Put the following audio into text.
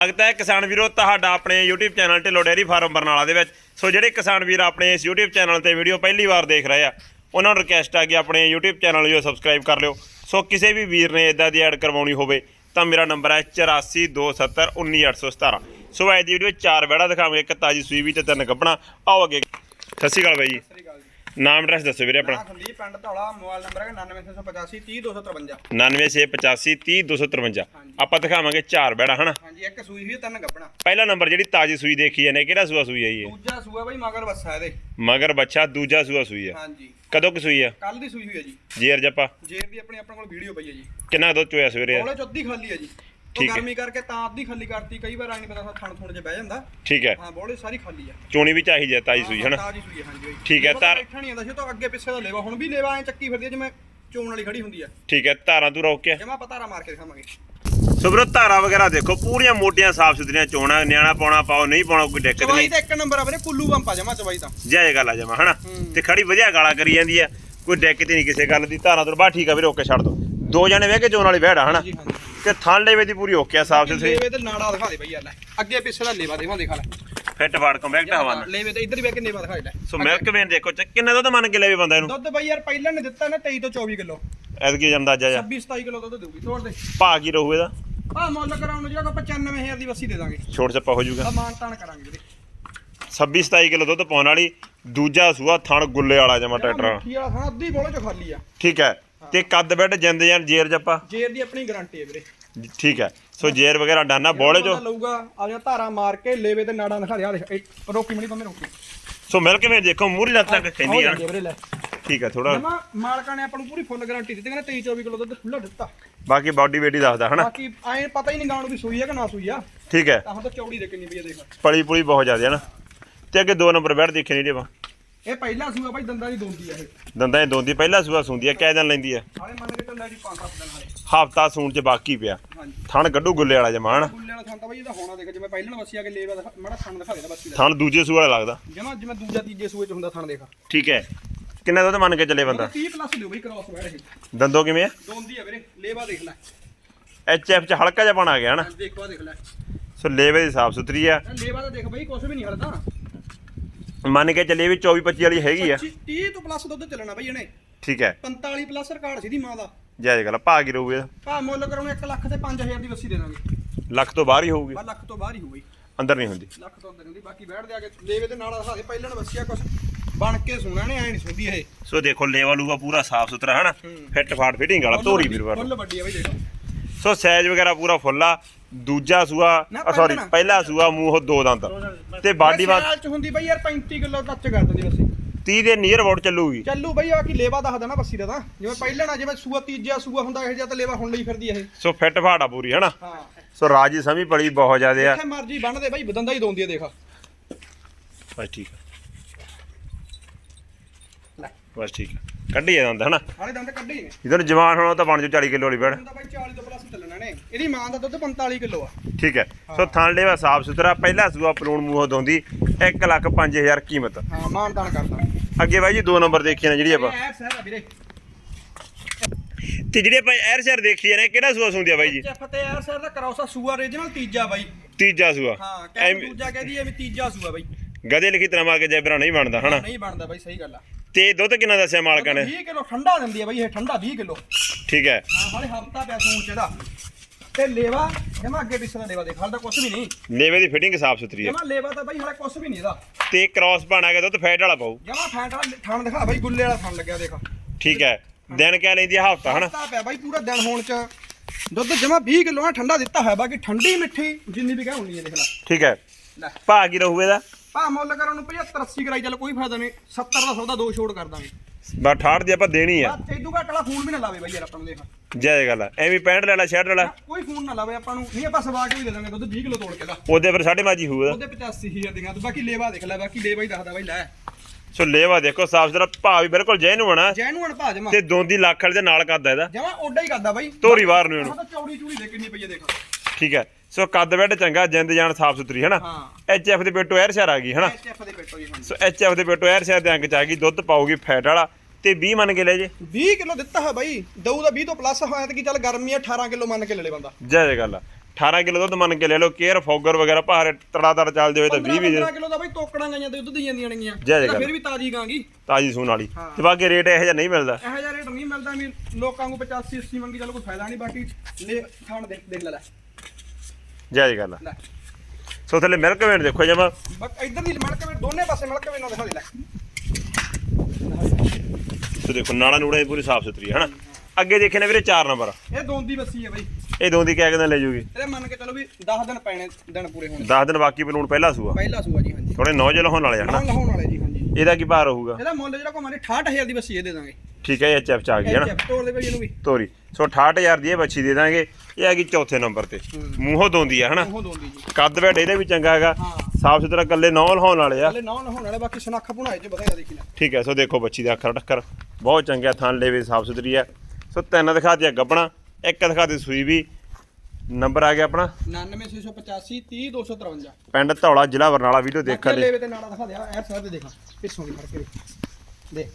ਸਵਾਗਤ ਹੈ ਕਿਸਾਨ ਵੀਰੋ, ਤੁਹਾਡਾ ਆਪਣੇ YouTube channel Dhillon dairy farm Barnala ਦੇ ਵਿੱਚ। ਸੋ ਜਿਹੜੇ ਕਿਸਾਨ ਵੀਰ ਆਪਣੇ ਇਸ YouTube ਚੈਨਲ ਤੇ ਵੀਡੀਓ ਪਹਿਲੀ ਵਾਰ ਦੇਖ ਰਹੇ ਆ, ਉਹਨਾਂ ਨੂੰ ਰਿਕਵੈਸਟ ਆ ਕਿ ਆਪਣੇ YouTube ਚੈਨਲ ਨੂੰ ਸਬਸਕ੍ਰਾਈਬ ਕਰ ਲਿਓ। ਸੋ ਕਿਸੇ ਵੀ ਵੀਰ ਨੇ ਇਦਾਂ ਦੀ ਐਡ ਕਰਵਾਉਣੀ ਹੋਵੇ, ਤਾਂ ਮੇਰਾ ਨੰਬਰ ਹੈ 8427191817 ਸੋ ਅੱਜ ਦੀ ਵੀਡੀਓ ਚਾਰ ਵੜਾ ਦਿਖਾਵਾਂਗੇ, ਇੱਕ ਤਾਜੀ ਸੂਈ ਵੀ ਤੇ ਤਿੰਨ ਗੱਬਣਾ ਆਓ ਅੱਗੇ। ਸਤਿ ਸ਼੍ਰੀ ਅਕਾਲ ਬਾਈ ਜੀ। ਨਾਮ ਐਡਰੈਸ ਦੱਸੋ ਵੀਰੇ ਆਪਣਾ। ਸੰਦੀਪ ਪਿੰਡ ਧੌਲਾ ਮੋਬਾਈਲ ਨੰਬਰ ਹੈ 99685 30253 9685300253 ਆਪਾਂ ਦਿਖਾਵਾਂਗੇ ਚਾਰ ਵੜਾ ਹਨਾ? ਹਾਂਜੀ ਇੱਕ ਸੂਈ ਹੋਈ ਤਿੰਨ ਗੱਪਣਾ। ਪਹਿਲਾ ਨੰਬਰ ਜਿਹੜੀ ਤਾਜੀ ਸੂਈ ਦੇਖੀ ਜਾਂਦੇ ਕਿਹੜਾ ਸੂਆ ਸੂਈ ਹੈ ਇਹ? ਦੂਜਾ ਸੂਆ ਬਈ ਮਗਰ ਬੱਸਾ ਇਹਦੇ। ਮਗਰ ਬੱਚਾ ਦੂਜਾ ਸੂਆ ਸੂਈ ਹੈ ਹਾਂਜੀ। ਕਦੋਂ ਕਿ ਸੂਈ ਆ? ਕੱਲ ਦੀ ਸੂਈ ਹੋਈ ਹੈ ਜੀ। ਜੇਰ ਜੱਪਾ। ਜੇਰ ਦੀ ਆਪਣੀ ਆਪਣੇ ਕੋਲ ਵੀਡੀਓ ਪਈ ਹੈ ਜੀ। ਕਿੰਨਾ ਦੁੱਧ ਚੋਇਆ ਸਵੇਰੇ ਕੋਲੇ ਚ ਅੱਧੀ ਖਾਲੀ ਹੈ ਜੀ। ਉਹ ਠੀਕ ਹੈ। ਗਰਮੀ ਕਰਕੇ ਤਾਂ ਅੱਧੀ ਖਾਲੀ ਕਰਤੀ ਕਈ ਵਾਰ ਆਈ ਨਹੀਂ ਪਤਾ ਥਣ ਥੁਣ ਚ ਬਹਿ ਜਾਂਦਾ। ਠੀਕ ਹੈ। ਹਾਂ ਬੋਲੇ ਸਾਰੀ ਖਾਲੀ ਆ। ਚੋਣੀ ਵੀ ਚਾਹੀਦੀ ਹੈ ਤਾਜੀ ਸੂਈ ਹਨਾ ਤਾਜੀ ਸੂਈ ਹਾਂਜੀ ਬਈ। ਠੀਕ ਹੈ, ਤਾਰ- ਬੈਠਾ ਨਹੀਂ ਆਂਦਾ ਸੀ ਉਹ ਤਾਂ ਅੱਗੇ ਪਿੱਛੇ ਦਾ ਲੇਵਾ। ਹੁਣ ਵੀ ਲੇਵਾ ਐ ਚੱਕੀ ਫਿਰਦੀ ਜਿਵੇਂ ਚੋਣ ਵਾਲੀ ਖੜੀ ਹੁੰਦੀ ਆ। ਠੀਕ ਹੈ ਧਾਰਾਂ ਤੂੰ ਰੋਕ ਕੇ। ਜਮਾ ਪਤਾਰਾ ਮਾਰ ਕੇ ਦਿਖਾਵਾਂਗੇ। ਸੋ ਵੀਰੋ ਧਾਰਾਂ ਵਗੈਰਾ ਦੇਖੋ ਪੂਰੀਆਂ ਮੋਟੀਆਂ ਸਾਫ਼ ਸੁਥਰੀਆਂ ਚੋਣਾ ਨਿਆਣਾ ਪਾਉਣਾ ਪਾਓ ਨਹੀਂ ਪਾਉਣਾ ਕੋਈ ਦਿੱਕਤ ਚਵਾਈ ਨਹੀਂ। ਤਾਂ ਇੱਕ ਨੰਬਰ ਆ ਵੀਰੇ ਕੁੱਲੂ ਬੰਪਾ ਜਮਾ ਚਵਾਈ ਤਾਂ। ਜਾਇਜ਼ ਗੱਲ ਆ ਜਮਾ ਹਨਾ। ਤੇ ਖੜੀ ਵਧੀਆ ਗਾਲਾਂ ਕਰੀ ਜਾਂਦੀ ਹੈ ਕੋਈ ਦਿੱਕਤ ਨਹੀਂ ਕਿਸੇ ਗੱਲ ਦੀ। ਧਾਰਾਂ ਤੋਂ ਬਾ ਠੀਕ ਆ ਵੀਰੇ ਓਕੇ ਛੱਡ ਦੋ। ਦੋ ਜਣੇ ਵੇਖ ਕੇ ਚੋਣ ਵਾਲੀ ਬਹਿੜਾ ਹਨਾ? ਤੇ ਥਣ ਲੈਵੇ ਦੀ ਪੂਰੀ ਓਕੇ ਆ ਸਾਫ਼ ਸੁਥਰੀ। ਲੇਵੇ ਤੇ ਨਾੜਾ ਦਿਖਾ ਦੇ ਬਈ ਯਾਰ ਲੈ। ਅੱਗੇ ਪਿੱਛੇ ਦਾ ਲੇਵਾ ਦੇਵਾਂ ਦੇਖਾ ਲੈ। ਫਿੱਟ ਫਾੜ ਕੰਪੈਕਟ ਹਵਾਨਾ ਲੇਵੇ ਤੇ ਇੱਧਰ ਵੀ ਵੇਖ ਲੇਵਾ ਦਿਖਾ ਲੈ। ਸੋ ਮਿਲਕ ਵੇਨ ਦੇਖੋ ਚ ਕਿੰਨਾ ਦੁੱਧ ਮੰਨ ਕੇ ਲੈਵੇ ਬੰਦਾ ਇਹਨੂੰ? ਦੁੱਧ ਬਈ ਯਾਰ ਪਹਿਲਾਂ ਨੇ ਦਿੱਤਾ ਨਾ 23 ਤੋਂ 24 ਕਿਲੋ। ਐਤਕੀ ਅੰਦਾਜ਼ਾ ਜਾ 26 27 ਕਿਲੋ ਦੁੱਧ ਦੇਊਗੀ ਤੋੜ ਦੇ। ਭਾਅ ਕੀ ਰਹੂ ਇਹਦਾ? ਆ ਮੁੱਲ ਕਰਾਉਣ ਨੂੰ ਜਿਹੜਾ ਕੋ 95000 ਦੀ ਵਸੀ ਦੇ ਦਾਂਗੇ। ਛੋਟ ਛੱਪਾ ਹੋ ਜਾਊਗਾ। ਮਾਨ ਤਾਨ ਕਰਾਂਗੇ ਵੀਰੇ। 26 27 ਕਿਲੋ ਦੁੱਧ ਪਾਉਣ ਵਾਲੀ ਦੂਜਾ ਸੂਆ ਥਣ ਗੁੱਲੇ ਵਾਲਾ ਜਮਾ ਟਰੈਕਟਰ ਵਾਲਾ। ਅੱਧੀ ਬੋਲੇ ਚ ਖਾਲੀ ਆ। ਠੀਕ ਹੈ। ਤੇ ਕੱਦ ਬੈੱਡ ਜਿੰਦ ਜਾਨ ਜੇਰ ਜੱਪਾ ਜੇਰ ਦੀ ਆਪਣੀ ਗਾਰੰਟੀ ਹੈ ਵੀਰੇ। ਠੀਕ ਹੈ। ਸੋ ਜੇਰ ਵਗੈਰਾ ਡਾਨਾ ਬੋਲੇ ਬੰਦਾ ਲਊਗਾ ਆਪਣੀਆਂ ਧਾਰਾਂ ਮਾਰ ਕੇ ਲੇਵੇ ਤੇ ਨਾੜਾਂ ਦਿਖਾ ਇਹ ਰੋਕੀ ਮਣੀ ਪੰਮੇ ਰੋਕੀ। ਸੋ ਮਿਲ ਕੇ ਦੇਖੋ ਮੂਰੀ ਲੱਤ ਤੱਕ ਖੈਂਦੀ ਹੋ ਲੈ। ਠੀਕ ਹੈ ਥੋੜਾ ਮਾਲਕਾਂ ਨੇ ਆਪਾਂ ਨੂੰ ਪੂਰੀ ਫੁੱਲ ਗਾਰੰਟੀ ਦਿੱਤੀ ਕਹਿੰਦੇ 23 24 ਕਿਲੋ ਦੁੱਧ ਖੁੱਲਾ ਦਿੱਤਾ। ਬਾਕੀ ਬਾਡੀ ਵੇਟੀ ਦੱਸਦਾ ਹਨਾ? ਬਾਕੀ ਐ ਪਤਾ ਹੀ ਨਹੀਂ ਗਾਉਣ ਵੀ ਸੂਈ ਆ ਕਿ ਨਾ ਸੂਈ ਆ। ਠੀਕ ਹੈ। ਤਾਂ ਹੁਣ ਤਾਂ ਚੌੜੀ ਦੇ ਕਿੰਨੀ ਪਈ ਦੇਖ। ਪਲੀ ਪੁਲੀ ਬਹੁਤ ਜ਼ਿਆਦਾ ਹੈ ਨਾ ਤੇ ਅੱਗੇ ਦੋ ਨੰਬਰ ਬੈਠ ਦੇਖੇ ਨਹੀਂ ਜੀ ਆਪਾਂ। ਇਹ ਪਹਿਲਾ ਸੂਆ ਬਾਈ ਦੰਦਾਂ ਦੀ ਦੋਂਦੀ ਆ ਇਹ। ਦੰਦਾਂ 'ਚ ਦੋਂਦੀ ਪਹਿਲਾ ਸੂਆ ਸੁੰਦੀ ਆ ਕਿਆ ਦਿਨ ਲੈਂਦੀ ਆ? ਹਾਲੇ ਮੰਨ ਕੇ ਚੱਲਿਆ ਜੀ 5-7 ਦਿਨ ਹਾਲੇ ਹਫਤਾ ਸੂਣ 'ਚ ਬਾਕੀ ਪਿਆ। ਹਾਂਜੀ। ਥਣ ਗੱਡੂ ਗੁੱਲੇ ਵਾਲਾ ਜਮਾ ਹਨਾ ਗੁੱਲੇ ਵਾਲਾ ਥਾਂ ਤਾਂ ਬਾਈ ਇਹਦਾ ਹੋਣਾ ਦੇਖ ਜਿਵੇਂ ਪਹਿਲਾਂ ਵਸੀ ਆ ਕੇ ਲੇਵਾ ਦਿਖਾ- ਮਾੜਾ ਥਣ ਦਿਖਾ ਦੇਦਾ ਬੱਸੀ ਦਾ। ਥਣ ਦੂਜੇ ਸੂਆ ਵਾਲਾ ਲੱਗਦਾ। ਜਮਾ ਜਿਵੇਂ ਦੂਜਾ ਤੀਜੇ ਸੂਏ ਚ ਹੁੰਦਾ ਥਣ ਦੇਖ। ਠੀਕ ਹੈ। ਕਿੰਨਾ ਦੁੱਧ ਮੰਨ ਕੇ ਚੱਲੇ ਬੰਦਾ? 30 ਪਲੱਸ ਦਿਓ ਬਾਈ ਕ੍ਰਾਸ ਬੈਠ ਇਹ। ਦੰਦੋ ਕਿਵੇਂ ਆ? ਦੋਂਦੀ ਆ ਵੀਰੇ ਲੇਵਾ ਦੇਖ ਲੈ। ਐਚ ਐਫ 'ਚ ਹਲਕਾ ਜਿਹਾ ਬਣ ਆ ਗਿਆ ਹਨਾ? ਦੇਖੋ ਦੇਖ ਲੈ। ਸੋ ਲੇਵੇ ਦੀ ਸਾਫ਼ ਸੁਥਰੀ ਆ। ਲੇਵਾ ਤਾਂ ਦੇਖ ਬਾਈ ਕੁਛ ਵੀ ਨਹੀਂ ਹਲਦਾ। ਮੰਨ ਕੇ ਚੱਲੇ ਵੀ 24 25 ਵਾਲੀ ਹੈਗੀ ਆ। 30 ਤੋਂ ਪਲੱਸ ਦੁੱਧ ਚੱਲਣਾ ਬਾਈ ਇਹਨੇ। ਠੀਕ ਹੈ। 45 ਪਲੱਸ ਰਿਕਾਰਡ ਸੀ ਦੀ ਮਾਂ ਦਾ। ਜਾਇਜ਼ ਗੱਲ ਭਾਅ ਕੀ ਰਹੂ ਇਹਦਾ? ਭਾ ਮੁੱਲ ਕਰਾਉਣੇ 1 ਲੱਖ ਤੇ 5000 ਦੀ ਵਸੀ ਦੇ ਦਾਂਗੇ। ਲੱਖ ਤੋਂ ਬਾਹਰ ਹੀ ਹੋਊਗੀ। ਬਾ ਲੱਖ ਤੋਂ ਬਾਹਰ ਹੀ ਹੋਊਗੀ ਅੰਦਰ ਨਹੀਂ ਹੁੰਦੀ। ਲੱਖ ਤੋਂ ਅੰਦਰ ਹੁੰਦੀ ਬਾਕੀ ਬੈਠ ਦੇ ਆ ਕੇ ਲੇਵੇ ਤੇ ਨਾਲ ਦੇ ਪਹਿਲਾਂ ਵਸੀਆ ਕੁਛ ਬਣ ਕੇ ਸੁਣਾ ਨੇ ਐ ਨਹੀਂ ਸੁਣਦੀ ਇਹ। ਸੋ ਦੇਖੋ ਲੇਵਾ ਲੂਗਾ ਪੂਰਾ ਸਾਫ਼ ਸੁਥਰਾ ਹਨਾ। ਫਿੱਟ ਫਾਟ ਫਿਟਿੰਗ ਵਾਲਾ ਧੋਰੀ ਵੀਰ ਵਾਰ ਫੁੱਲ ਵੱਡੀ ਆ ਬਾਈ ਦੇਖੋ। ਸੋ ਸਾਈਜ਼ ਵਗੈਰਾ ਪੂਰਾ ਫੁੱਲ ਆ। ਦੂਜਾ ਸੂਆ ਨਾ, ਸੌਰੀ ਪਹਿਲਾਂ। ਪਹਿਲਾ ਸੂਆ ਮੂੰਹ ਦੋ ਦੰਦ। ਤੇ ਬਾਡੀ ਵਾ ਚ ਹੁੰਦੀ ਬਾਈ ਯਾਰ 35 ਕਿਲੋ ਟੱਚ ਕਰ ਦਿੰਦੀ ਵਸੀ 30 ਦੇ ਨੀਅਰ ਅਬਾਊਟ ਚੱਲੂਗੀ। ਚੱਲੂ ਬਈ ਆ ਕੀ ਲੇਵਾ ਦੱਸ ਦੇਣਾ ਬੱਸੀ ਦਾ ਤਾਂ। ਜਿਵੇਂ ਪਹਿਲਾਂ ਨਾ ਜਿਵੇਂ ਸੂਆ ਤੀਜਾ ਸੂਆ ਹੁੰਦਾ ਇਹ ਜਿਹਾ ਤਾਂ ਲੇਵਾ ਹੁਣ ਲਈ ਫਿਰਦੀ ਇਹ। ਸੋ ਫਿੱਟ ਆ ਪੂਰੀ ਹਨਾ? ਹਾਂ। ਸੋ ਰਾਜੀ ਸਮੀ ਬੜੀ ਬਹੁਤ ਜ਼ਿਆਦੇ ਆ। ਜਿੱਥੇ ਮਰਜ਼ੀ ਬੰਨਦੇ ਬਈ ਬਦੰਦਾ ਹੀ ਦੋਂਦੀ ਆ ਦੇਖ। ਬਸ ਠੀਕ ਆ। ਲੈ ਬਸ ਠੀਕ ਆ। ਕੱਢੀ ਆ ਦੰਦ ਹਨਾ? ਹਾਲੇ ਦੰਦ ਕੱਢੇ ਹੀ ਨੇ। ਜਦੋਂ ਜਵਾਨ ਹੋਣਾ ਤਾਂ ਬਣ ਜੂ 40 ਕਿਲੋ ਵਾਲੀ ਬੈੜ ਹੁਣ ਤਾਂ ਬਾਈ 40 ਤੋਂ ਪਲੱਸ ਚੱਲਣਾ ਨੇ। ਇਹਦੀ ਮਾਂ ਦਾ ਦੁੱਧ 45 ਕਿਲੋ ਆ। ਠੀਕ ਹੈ। ਸੋ ਥਣ ਲੇਵਾ ਸਾਫ਼ ਸੁਥਰਾ ਪਹਿਲਾ ਸੂਆ ਪਲੂਣ ਮੂੰਹ ਦੋਂਦੀ 1 ਲੱਖ 5000 ਕੀਮਤ। ਹਾਂ ਮਾਨਦਾਨ ਕਰਦਾ। ਅੱਗੇ ਬਾਈ ਜੀ ਦੋ ਨੰਬਰ ਦੇਖੀਆਂ ਨੇ ਜਿਹੜੀ ਆਪਾਂ। ਇਹ ਸਹਿਰਾ ਵੀਰੇ। ਤੇ ਜਿਹੜੇ ਆਪਾਂ ਐਰ ਸ਼ਹਿਰ ਦੇਖੀ ਨੇ ਕਿਹੜਾ ਸੂਆ ਸੁੰਦੀ ਆ ਬਾਈ ਜੀ? ਚੈਫ ਤੇ ਯਾਰ ਸਰ ਦਾ ਕਰੌਸਾ ਸੂਆ ਰੀਜਨਲ ਤੀਜਾ ਬਾਈ। ਤੀਜਾ ਸੂਆ। ਹਾਂ ਕਹਿੰਦੇ ਐਵੇਂ- ਦੂਜਾ ਕਹਦੀ ਐ ਵੀ ਤੀਜਾ ਸੂਆ ਬਾਈ। ਗਧੇ ਲਿਖੀ ਤਰ੍ਹਾਂ ਮਾਰ ਕੇ ਜੈਬਰਾ ਨਹੀਂ ਬਣਦਾ ਹਨਾ? ਨਹੀਂ ਬਣਦਾ ਬਾਈ ਸਹੀ ਗੱਲ ਆ। ਤੇ ਦੁੱਧ ਕਿੰਨਾ ਦੱਸਿਆ ਮਾਲਕਾਂ ਨੇ? 20 ਕਿਲੋ ਠੰਡਾ ਦਿੰਦੀ ਆ ਬਾਈ ਇਹ ਠੰਡਾ 20 ਕਿਲੋ। ਠੀਕ ਹੈ। ਹਾਂ ਹਾਲੇ ਹਫਤਾ ਪਿਆ ਸੂਣ ਚ ਇਹਦਾ। ਤੇ ਲੇਵਾ ਜਮਾ ਅੱਗੇ ਪਿੱਛੇ ਦਾ ਲੇਵਾ ਦੇਖ ਹਾਲੇ ਤਾਂ ਕੁਛ ਵੀ ਨਹੀਂ। ਲੇਵੇ ਦੀ ਫਿਟਿੰਗ ਸਾਫ਼ ਸੁਥਰੀ ਹੈ। ਜਮਾ ਲੇਵਾ ਤਾਂ ਬਾਈ ਹਾਲੇ ਕੁਛ ਵੀ ਨਹੀਂ ਇਹਦਾ। ਤੇ ਕ੍ਰਾਸ ਬਣਾ ਕੇ ਦੁੱਧ ਫੈਟ ਵਾਲਾ ਪਾਉ ਜਮਾ ਫੈਂਟ ਵਾਲਾ ਥਣ ਦਿਖਾ ਬਾਈ ਗੁੱਲੇ ਵਾਲਾ ਥਣ ਲੱਗਿਆ ਦੇਖ। ਠੀਕ ਹੈ। ਦਿਨ ਕਹਿ ਲੈਂਦੀ ਹਫਤਾ ਹਨਾ? ਹਫਤਾ ਪਿਆ ਬਾਈ ਪੂਰਾ ਦਿਨ ਹੋਣ ਚ। ਦੁੱਧ ਜਮਾ 20 ਕਿਲੋ ਆ ਠੰਡਾ ਦਿੱਤਾ ਹੋਇਆ ਬਾਕੀ ਠੰਡੀ ਮਿੱਠੀ ਜਿੰਨੀ ਵੀ ਕਹਿ ਹੁੰਦੀ ਹੈ ਦੇਖ ਲੈ। ਠੀਕ ਹੈ। ਲੈ। ਭਾਅ ਕੀ ਰਹੂ ਇਹਦਾ? ਭਾ ਮੁੱਲ ਕਰਨ ਨੂੰ 75 80 ਕਰਾਈ ਚੱਲ ਕੋਈ ਫਾਇਦਾ ਨਹੀਂ। 70 ਦਾ ਸੌਦਾ ਦੋ ਛੋੜ ਕਰ ਦਾਂਗੇ। ਬਾ 68 ਦੀ ਆਪਾਂ ਦੇਣੀ ਆ। ਬਸ ਇਦੋਂ ਘੱਟ ਵਾਲਾ ਫੋਨ ਵੀ ਨਾ ਲਾਵੇ ਬਾਈ ਯਾਰ ਆਪਾਂ ਨੂੰ ਦੇਖ। ਜੈ ਗੱਲ ਆ। ਐਵੇਂ 65 ਲੈ ਲੈ 66 ਲੈ ਲੈ। ਕੋਈ ਫੋਨ ਨਾ ਲਾਵੇ ਆਪਾਂ ਨੂੰ। ਨਹੀਂ ਆਪਾਂ ਸਵਾ ਕੇ ਵੀ ਦੇ ਦਾਂਗੇ ਦੁੱਧ 20 ਕਿਲੋ ਤੋੜ ਕੇ ਦਾ। ਉਹਦੇ ਫਿਰ ਸਾਢੇ ਮਾਜੀ ਹੋਊਗਾ। ਉਹਦੇ 85000 ਦੀਆਂ। ਤੂੰ ਬਾਕੀ ਲੇਵਾ ਦੇਖ ਲੈ ਬਾਕੀ ਲੇਵਾ ਹੀ ਦੱਸਦਾ ਬਾਈ ਲੈ। ਸੋ ਲੇਵਾ ਦੇਖੋ ਸਾਫ਼ ਸੁਥਰਾ ਭਾਅ ਵੀ ਬਿਲਕੁਲ ਜੈ ਨੂੰ ਬਣਾ ਜੈਨੂੰ ਅਣ ਭਾ ਜਮਾ। ਤੇ ਦੋਂਦੀ ਲੱਖ ਵਾਲੇ ਦੇ ਨਾਲ ਕਰਦਾ ਇਹਦਾ। ਜਮਾ ਓਡਾ ਹੀ ਕਰਦਾ ਬਾਈ। ਧੋਰੀ ਬਾਹਰ ਨੂੰ ਇਹਨੂੰ। ਆਹ ਤਾਂ ਚੌੜੀ ਚੂੜੀ ਦੇ ਕਿੰਨੀ ਪਈ ਦੇਖ। ਠੀਕ ਹੈ। ਸੋ ਕੱਦ ਬੈੱਡ ਚੰਗਾ ਜਿੰਦ ਜਾਨ ਸਾਫ਼ ਸੁਥਰੀ ਹੈ ਨਾ ਹਾਂ। ਐਚ ਐਫ ਦੇ ਪੇਟੋ ਐਰ ਸ਼ਹਿਰ ਆ ਗਈ ਹੈ ਨਾ ਐਚਐਫ ਦੇ ਪੇਟੋ ਜੀ ਸੋ ਐਚ ਐਫ ਦੇ ਪੇਟੋ ਐਰ ਸ਼ਹਿਰ ਦੇ ਅੰਕ ਚ ਆ ਗਈ ਦੁੱਧ ਪਾਉਗੀ ਫੈਟ ਵਾਲਾ। ਤੇ 20 ਮੰਨ ਕੇ ਲੈ ਜੇ। 20 ਕਿਲੋ ਦਿੱਤਾ ਹੈ ਬਾਈ। ਦਊ ਦਾ 20 ਤੋਂ ਪਲੱਸ ਹੋਇਆ ਤੇ ਕੀ ਚੱਲ ਗਰਮੀ ਆ 18 ਕਿਲੋ ਮੰਨ ਕੇ ਲੈ ਲੈ ਬੰਦਾ। ਜੈ ਜੈ ਗੱਲ ਆ 18 ਕਿਲੋ ਦੁੱਧ ਮੰਨ ਕੇ ਲੈ ਲਓ ਕੇਅਰ ਫੋਗਰ ਵਗੈਰਾ ਭਾਰ ਤੜਾ ਤੜ ਚੱਲਦੇ ਹੋਏ ਤਾਂ 20 ਵੀ 15 ਕਿਲੋ ਦਾ ਬਈ ਤੋਕੜਾਂ ਗਈਆਂ ਤੇ ਦੁੱਧ ਦੀ ਜਾਂਦੀਆਂ ਨੇਗੀਆਂ। ਜੈ ਗੱਲ। ਫਿਰ ਵੀ ਤਾਜੀ ਗਾਂਗੀ ਤਾਜੀ ਸੂਣ ਵਾਲੀ। ਤੇ ਬਾਕੀ ਰੇਟ ਇਹੋ ਜਿਹਾ ਨਹੀਂ ਮਿਲਦਾ। ਇਹੋ ਜਿਹਾ ਰੇਟ ਨਹੀਂ ਮਿਲਦਾ ਵੀ ਲੋਕਾਂ ਨੂੰ 85 80 ਮੰਗੀ ਚੱਲ ਕੋਈ ਫਾਇਦਾ ਨਹੀਂ ਬਾਕੀ ਲੈ ਖਾਣ ਦੇਖ ਦੇਖ ਲੈ। ਲੈ ਜਾਇਜ਼ ਗੱਲ। ਆ ਲੈ ਸੋ ਥੱਲੇ ਮਿਲਕ ਵੇਟ ਦੇਖੋ ਜਮਾ। ਬਸ ਇੱਧਰ ਦੀ ਮੜਕ ਵੇ ਦੋਨੇ ਪਾਸੇ ਮੜਕ ਵੇ ਨਾ ਦਿਖਾ ਦੇ ਲੈ। ਤੇ ਦੇਖੋ ਨਾੜਾ ਨੂੜਾ ਇਹ ਪੂਰੀ ਸਾਫ਼ ਸੁਥਰੀ ਹੈ ਹਨਾ? ਅੱਗੇ ਦੇਖੇ ਨੇ ਵੀਰੇ 4 ਨੰਬਰ। ਇਹ ਦੋਂਦੀ ਬੱਸੀ ਹੈ ਬਈ। ਇਹ ਦੋਂਦੀ ਕਿਆ ਕਿਦਾਂ ਲੈ ਜੂਗੀ। ਇਹਦੇ ਮੰਨ ਕੇ ਚਲੋ ਵੀ 10 ਦਿਨ ਪੈਣੇ ਦਿਨ ਪੂਰੇ ਹੋਣੇ। 10 ਦਿਨ ਬਾਕੀ ਬਲੂਨ ਪਹਿਲਾ ਸੂਆ। ਪਹਿਲਾ ਸੂਆ ਜੀ ਹਾਂਜੀ। ਥੋੜੇ ਨੌ ਜਲ ਹੋਣ ਵਾਲੇ ਆ ਹਨਾ? ਨਾਲ ਲਾਉਣ ਵਾਲੇ ਜੀ ਹਾਂਜੀ। ਇਹਦਾ ਕੀ ਭਾਰ ਹੋਊਗਾ ਇਹਦਾ ਮੁੱਲ ਜਿਹੜਾ ਕੋ ਮਾਰੇ 68000 ਦੀ ਬੱਸੀ ਇਹ ਦੇ ਦਾਂਗੇ। ਠੀਕ ਹੈ ਐਚ ਐਫ ਚ ਆ ਗਈ ਇਹ ਤੋੜ ਦੇ ਇਹਨੂੰ ਵੀ। ਤੋਰੀ। ਸੋ 68000 ਦੀ ਇਹ ਬੱਚੀ ਦੇ ਦਾਂਗੇ। ਇਹ ਹੈਗੀ ਚੌਥੇ ਨੰਬਰ ਤੇ। ਹੂੰ। ਮੂੰਹੋਂ ਦੋਂਦੀ ਆ ਹਨਾ? ਉਹ ਦੋਂਦੀ ਜੀ। ਕੱਦ ਵੈਟ ਇਹਦੇ ਵੀ ਚੰਗਾ ਹੈਗਾ। ਹਾਂ। ਸਾਫ਼ ਸੁਥਰਾ ਕੱਲੇ ਨੌ ਲਹਾਉਣ ਵਾਲੇ ਆ। ਹਲੇ ਨਾ ਲਾਉਣ ਵਾਲੇ ਬਾਕੀ ਸਨੱਖ ਬਣਾਏ ਚ ਬਥੇਰਾ ਦੇਖੀ ਲੈ। ਠੀਕ ਹੈ ਸੋ ਦੇਖੋ ਬੱਚੀ ਦਾ ਅੱਖਰ ਟੱਕਰ ਬਹੁਤ ਚੰਗਾ ਥਣ ਲੇਵੇ ਸਾਫ਼ ਸੁਥਰੀ ਹੈ। ਸੋ ਤਿੰਨ ਦਿਖਾ ਦਿਆ ਗੱਬਣਾ ਇੱਕ ਦਿਖਾ ਦੇ ਸੂਈ ਵੀ। ਨੰਬਰ ਆ ਗਿਆ ਆਪਣਾ। 99685 30253 ਪਿੰਡ ਧੌਲਾ ਜ਼ਿਲ੍ਹਾ ਬਰਨਾਲਾ ਵੀਡੀਓ ਦੇਖਣ ਲਈ ਲੈਵੇ ਤੇ ਨਾਲਾ ਦਿਖਾ ਦੇ ਐ ਸਾਹ ਤੇ ਦੇਖਾ। ਪਿੱਛੋਂ ਦੀ ਫੜ ਕੇ। ਦੇਖ।